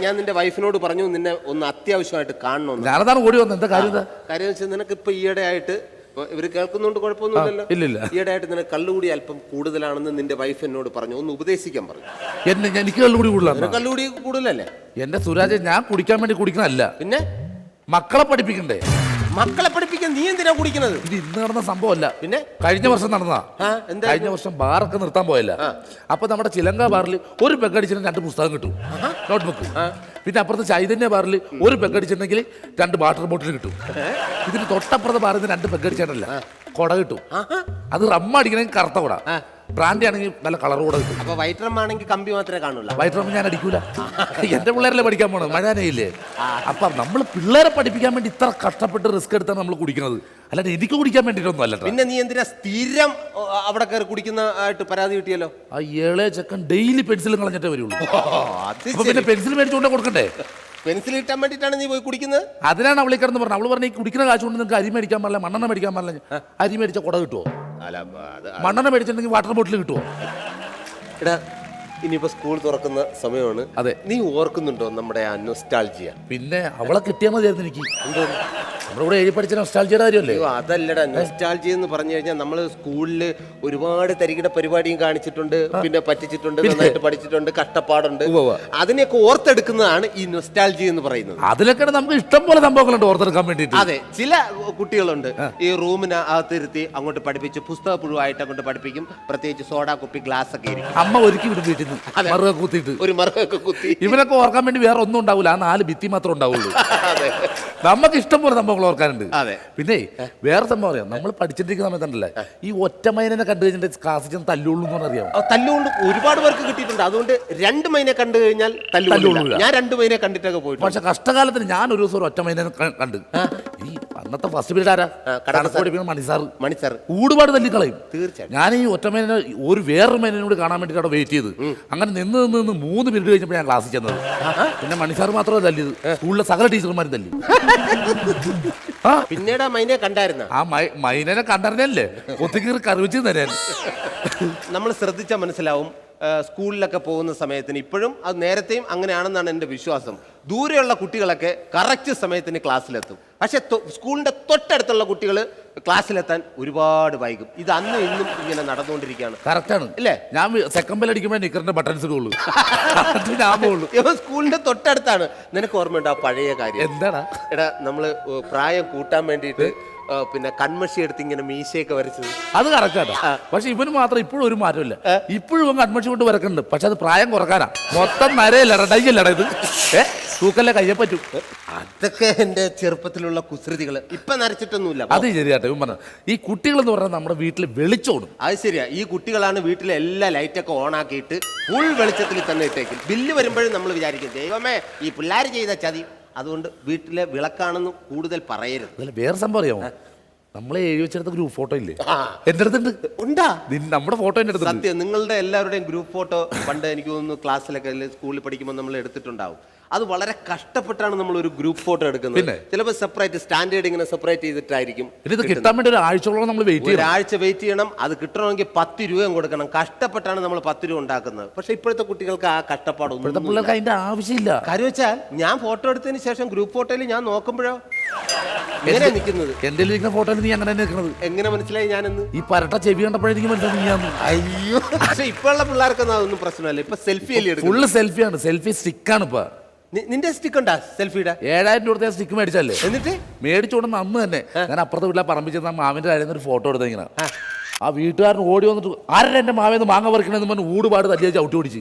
ഞാൻ നിന്റെ വൈഫിനോട് പറഞ്ഞു നിന്നെ ഒന്ന് അത്യാവശ്യമായിട്ട് കാണണമെന്ന് ഞാനതാണ് ഓടി വന്നത്. എന്താ കാര്യം കാര്യം വെച്ചാൽ നിനക്ക് ഇപ്പൊ ഈയിടെ ആയിട്ട് ഇവർ കേൾക്കുന്നുണ്ട് കുഴപ്പമൊന്നുമില്ലല്ലോ. ആ, ഇല്ലില്ല. ഈയിടെ ആയിട്ട് നിനക്ക് കള്ളുകൂടി അല്പം കൂടുതലാണെന്ന് നിന്റെ വൈഫ് എന്നോട് പറഞ്ഞു. ഒന്ന് ഉപദേശിക്കാൻ പറഞ്ഞു. എന്നെ ഞാൻ- എനിക്ക് കള്ളുകൂടി കൂടുതലാണ് നിനക്ക് കള്ളുകൂടി കൂടുതലല്ലേ? എന്റെ സുരാജ് ഞാൻ കുടിക്കാൻ വേണ്ടി കുടിക്കണല്ല പിന്നെ? മക്കളെ പഠിപ്പിക്കണ്ടേ? മക്കളെ പഠിപ്പിക്കാൻ നീ എന്തിനാ കുടിക്കുന്നത്? ഇത് ഇന്ന് നടന്ന സംഭവമല്ല. പിന്നെ? കഴിഞ്ഞ വർഷം നടന്നതാ. ആ എന്താ? കഴിഞ്ഞ വർഷം ബാറൊക്കെ നിർത്താൻ പോയല്ല. അപ്പൊ നമ്മുടെ ചിലങ്ക ബാറിൽ ഒരു പെഗടിച്ചിട്ട് രണ്ട് പുസ്തകം കിട്ടും. നോട്ട്ബുക്ക് പിന്നെ അപ്പുറത്തെ ചൈതന്യ ബാറിൽ ഒരു പെഗടിച്ചിട്ടുണ്ടെങ്കിൽ രണ്ട് വാട്ടർ ബോട്ടിൽ കിട്ടും. ഇതിന് തൊട്ടപ്പുറത്തെ ബാറിൽ നിന്ന് രണ്ട് പെഗടിച്ചിട്ടല്ല കൊട കിട്ടും. അത് റമ്മ അടിക്കണമെങ്കിൽ കറുത്ത കൊട. ബ്രാൻഡി ആണെങ്കിൽ നല്ല കളർ കൂടെ കിട്ടും. അപ്പൊ വൈറ്ററം ആണെങ്കിൽ കമ്പി മാത്രമേ കാണുള്ളൂ. വൈറ്റ് റം ഞാൻ അടിക്കൂല. എന്റെ പിള്ളേരല്ലേ പഠിക്കാൻ പോണത്? മഴാനയില്ലേ? അപ്പൊ നമ്മൾ പിള്ളേരെ പഠിപ്പിക്കാൻ വേണ്ടി ഇത്ര കഷ്ടപ്പെട്ട് റിസ്ക് എടുത്താണ് നമ്മൾ കുടിക്കുന്നത്. അല്ലാണ്ട് എനിക്ക് കുടിക്കാൻ വേണ്ടിയിട്ടൊന്നും അല്ല പിന്നെ നീ എന്തിനാ സ്ഥിരം അവിടെ കയറി കുടിക്കുന്ന ആയിട്ട് പരാതി കിട്ടിയല്ലോ? ആ ഏഴേ ചെക്കൻ ഡെയിലി പെൻസിലും കളഞ്ഞിട്ടേ വരുള്ളൂ. അപ്പൊ പിന്നെ പെൻസിൽ മേടിച്ചുകൊണ്ട് കൊടുക്കണ്ടേ? പെൻസിൽ കിട്ടാൻ വേണ്ടിയിട്ടാണ് നീ പോയി കുടിക്കുന്നത്? അതിനാണ് അവളെ കിടന്ന് പറഞ്ഞത്. അവൾ പറഞ്ഞ ഈ കുടിക്കുന്ന കാശ് കൊണ്ട് നിങ്ങൾക്ക് അരി മേടിക്കാൻ പാടില്ല മണ്ണെണ്ണ മേടിക്കാൻ പാടില്ല. അരി മേടിച്ച കുട കിട്ടുമോ അല്ല അത് മണ്ണെണ്ണ മേടിച്ചിട്ടുണ്ടെങ്കിൽ വാട്ടർ ബോട്ടിൽ കിട്ടുമോ എടാ ഇനിയിപ്പോ സ്കൂൾ തുറക്കുന്ന സമയമാണ്. അതെ. നീ ഓർക്കുന്നുണ്ടോ നമ്മുടെ ആ നൊസ്റ്റാൾജിയ പിന്നെ അവളെ കിട്ടിയാൽ മതിയായിരുന്നു എനിക്ക്. നമ്മുടെ കൂടെ എഴുതി പഠിച്ച നൊസ്റ്റാൾജിയുടെ കാര്യമല്ലേ? അയ്യോ അതല്ലടാ. നൊസ്റ്റാൾജി എന്ന് പറഞ്ഞു കഴിഞ്ഞാൽ നമ്മൾ സ്കൂളിൽ ഒരുപാട് തരികിട പരിപാടിയും കാണിച്ചിട്ടുണ്ട് പിന്നെ പറ്റിച്ചിട്ടുണ്ട് നന്നായിട്ട് പഠിച്ചിട്ടുണ്ട് കഷ്ടപ്പാടുണ്ട്. അതിനെയൊക്കെ ഓർത്തെടുക്കുന്നതാണ് ഈ നൊസ്റ്റാൾജി എന്ന് പറയുന്നത്. അതിലൊക്കെ നമുക്ക് ഇഷ്ടം പോലെ സംഭവങ്ങളുണ്ട് ഓർത്തെടുക്കാൻ വേണ്ടിയിട്ട്. അതെ ചില കുട്ടികളുണ്ട്. ഈ റൂമിന് അകത്തിരുത്തി അങ്ങോട്ട് പഠിപ്പിച്ച് പുസ്തക പുഴുവായിട്ട് അങ്ങോട്ട് പഠിപ്പിക്കും. പ്രത്യേകിച്ച് സോഡാ കുപ്പി ഗ്ലാസ് ഒക്കെ അമ്മ ഒരുക്കി വിടും വീട്ടിൽ നിന്ന്. കൂത്തിയിട്ട്. ഒരു മറുകൊക്കെ കുത്തി. ഇവനൊക്കെ ഓർക്കാൻ വേണ്ടി വേറെ ഒന്നും ഉണ്ടാവില്ല ആ നാല് ഭിത്തി മാത്രമേ ഉണ്ടാവുള്ളൂ. നമുക്ക് ഇഷ്ടം പോലെ ഓർക്കാനുണ്ട്. പിന്നെ വേറെ സംഭവം അറിയാം. നമ്മൾ പഠിച്ചിട്ടിരിക്കുന്ന സമയത്തുണ്ടല്ലേ? ഈ ഒറ്റമൈനെ കണ്ടു കഴിഞ്ഞിട്ട് ക്ലാസ്സിൽ ചെന്ന് തല്ലുള്ളൂ എന്ന് അറിയാം തല്ലുകൊണ്ട് ഒരുപാട് പേർക്ക് കിട്ടിയിട്ടുണ്ട്. അതുകൊണ്ട് രണ്ട് മൈനെ കണ്ടു കഴിഞ്ഞാൽ തല്ലുകൊള്ളില്ല. ഞാൻ രണ്ട് മൈനെ കണ്ടിട്ടൊക്കെ പോയിട്ടുണ്ട്. പക്ഷെ കഷ്ടകാലത്തിന് ഞാൻ ഒരു ദിവസം ഒറ്റ ഒറ്റമൈനെ കണ്ട്. ഈ അന്നത്തെ ഫസ്റ്റ് പീരീഡ് ആരാ? കടന്ന കണക്ക് മണിസാർ മണിസാറ് മണി സാർ ഒരുപാട് തല്ലിക്കളയും. തീർച്ചയായും ഞാൻ ഈ ഒറ്റമേനെ ഒരു വേറൊരു മേനോട് കാണാൻ വേണ്ടിയിട്ട് അവിടെ വെയിറ്റ് ചെയ്ത്. അങ്ങനെ നിന്ന് നിന്ന് നിന്ന് മൂന്ന് പീരീഡ് കഴിഞ്ഞപ്പോൾ ഞാൻ ക്ലാസ്സിൽ ചെന്നത്. പിന്നെ മണിസാർ മാത്രമേ തല്ലിയത്. സ്കൂളിലെ സകല ടീച്ചർമാരും തല്ലി. പിന്നീട് ആ മൈനെ കണ്ടായിരുന്നു? ആ മൈനെ കണ്ടറിഞ്ഞല്ലേ? ഒത്തിരി കറിവെച്ച് തരാൻ നമ്മൾ ശ്രദ്ധിച്ചാൽ മനസ്സിലാവും. സ്കൂളിലൊക്കെ പോകുന്ന സമയത്തിന് ഇപ്പോഴും അത് നേരത്തെയും അങ്ങനെയാണെന്നാണ് എന്റെ വിശ്വാസം. ദൂരെയുള്ള കുട്ടികളൊക്കെ കറക്റ്റ് സമയത്തിന് ക്ലാസ്സിലെത്തും. പക്ഷെ സ്കൂളിന്റെ തൊട്ടടുത്തുള്ള കുട്ടികൾ ക്ലാസ്സിലെത്താൻ ഒരുപാട് വൈകും. ഇത് അന്നും ഇന്നും ഇങ്ങനെ നടന്നുകൊണ്ടിരിക്കുകയാണ്. കറക്റ്റാണ് ഇല്ലേ? ഞാൻ സെക്കൻഡ് ബെൽ അടിക്കുമ്പോൾ നിക്കറിന്റെ ബട്ടൺസ് ഇടുള്ളൂ ഇവൻ സ്കൂളിന്റെ തൊട്ടടുത്താണ്. നിനക്ക് ഓർമ്മയുണ്ട് ആ പഴയ കാര്യം? എന്താണ് എടാ നമ്മൾ പ്രായം കൂട്ടാൻ വേണ്ടിയിട്ട് പിന്നെ കൺമഷി എടുത്ത് ഇങ്ങനെ മീശയൊക്കെ വരച്ചത്. അത് കറക്റ്റ് പക്ഷെ ഇവന് മാത്രം ഇപ്പോഴും ഒരു മാറ്റമില്ല. ഇപ്പോഴും കൺമഷി കൊണ്ട് വരക്കുന്നുണ്ട്. പക്ഷെ അത് പ്രായം കുറക്കാനാ. മൊത്തം നരയല്ല ഡൈയല്ലടാ ഇത്? ഏ? തൂക്കല്ലേ കയ്യെ പറ്റും. അതൊക്കെ എന്റെ ചെറുപ്പത്തിലുള്ള കുസൃതികൾ. ഇപ്പൊ നരച്ചിട്ടൊന്നുമില്ല. അത് ശരിയാട്ടെ ഇവൻ പറഞ്ഞു ഈ കുട്ടികൾ എന്ന് പറഞ്ഞാൽ നമ്മുടെ വീട്ടിൽ വെളിച്ചോടും. അത് ശരിയാ. ഈ കുട്ടികളാണ് വീട്ടിലെ എല്ലാ ലൈറ്റൊക്കെ ഓൺ ആക്കിയിട്ട് ഫുൾ വെളിച്ചത്തിൽ തന്നെ ഇട്ടേക്കും ബില്ല് വരുമ്പോഴും നമ്മൾ വിചാരിക്കും ദൈവമേ ഈ പിള്ളേർ ചെയ്ത ചതി. അതുകൊണ്ട് വീട്ടിലെ വിളക്കാണെന്ന് കൂടുതൽ പറയരുത്. വേറെ സംഭവം അറിയാമോ? നമ്മളെ എഴുതി വെച്ചെടുത്ത ഗ്രൂപ്പ് ഫോട്ടോ ഇല്ലേ? എന്റെ അടുത്തുണ്ട്. ഉണ്ടാ? നമ്മുടെ ഫോട്ടോ എന്റെ അടുത്തുണ്ട്. സത്യം നിങ്ങളുടെ എല്ലാവരുടെയും ഗ്രൂപ്പ് ഫോട്ടോ പണ്ട് എനിക്ക് തോന്നുന്നു ക്ലാസ്സിലൊക്കെ അല്ലെങ്കിൽ സ്കൂളിൽ പഠിക്കുമ്പോൾ നമ്മൾ എടുത്തിട്ടുണ്ടാവും. അത് വളരെ കഷ്ടപ്പെട്ടാണ് നമ്മൾ ഒരു ഗ്രൂപ്പ് ഫോട്ടോ എടുക്കുന്നത്. പിന്നെ? ചിലപ്പോൾ സെപ്പറേറ്റ് സ്റ്റാൻഡേർഡ് ഇങ്ങനെ സെപ്പറേറ്റ് ചെയ്തിട്ടായിരിക്കും ഇത് കിട്ടാൻ വേണ്ടി ഒരു ആഴ്ചയോളം നമ്മൾ വെയിറ്റ് ചെയ്യണം. ആഴ്ച വെയിറ്റ് ചെയ്യണം. അത് കിട്ടണമെങ്കിൽ പത്ത് രൂപയും കൊടുക്കണം. കഷ്ടപ്പെട്ടാണ് നമ്മൾ പത്ത് രൂപ ഉണ്ടാക്കുന്നത്. പക്ഷെ ഇപ്പോഴത്തെ കുട്ടികൾക്ക് ആ ഇപ്പോഴത്തെ കഷ്ടപ്പാടൊന്നും പിള്ളേർക്ക് അതിന്റെ ആവശ്യമില്ല. കാര്യം വെച്ചാൽ ഞാൻ ഫോട്ടോ എടുത്തതിന് ശേഷം ഗ്രൂപ്പ് ഫോട്ടോയിൽ ഞാൻ നോക്കുമ്പോഴോ? എങ്ങനെ നിൽക്കുന്നത്? എന്റെ ഇരിക്കുന്ന ഫോട്ടോയിൽ നീ അങ്ങനെ തന്നെ നിൽക്കുന്നത്. എങ്ങനെ മനസ്സിലായി ഞാനെന്ന്? ഈ പരട്ട ചെവി കണ്ടപ്പോഴേക്കും മനസ്സിലായി അയ്യോ. പക്ഷെ ഇപ്പോഴുള്ള പിള്ളേർക്കൊന്നും അതൊന്നും പ്രശ്നമല്ല. ഇപ്പൊ സെൽഫി അല്ലേ ഫുള്ള് സെൽഫിയാണ് സെൽഫി സ്റ്റിക്കാണ് ഇപ്പൊ. നി- നിന്റെ സ്റ്റിക്ക് ഉണ്ടാ സെൽഫിയുടെ ഏഴായിരം രൂപ സ്റ്റിക്ക് മേടിച്ചല്ലേ എന്നിട്ട്? മേടിച്ചോണ്ട് അന്ന് തന്നെ ഞാൻ അപ്പുറത്തെ വീട്ടിലെ പറമ്പിൽ ചെന്ന മാവിന്റെ കാര്യം ഒരു ഫോട്ടോ എടുത്ത ഇങ്ങനെ. ആ. വീട്ടുകാരൻ ഓടി വന്നിട്ട് ആരുടെ എന്റെ മാവേന്ന് മാങ്ങ പറിക്കണമെന്ന് പറഞ്ഞ് ഊടുപാട് തല്ലിയ ചവിട്ടി ഓടിച്ച്.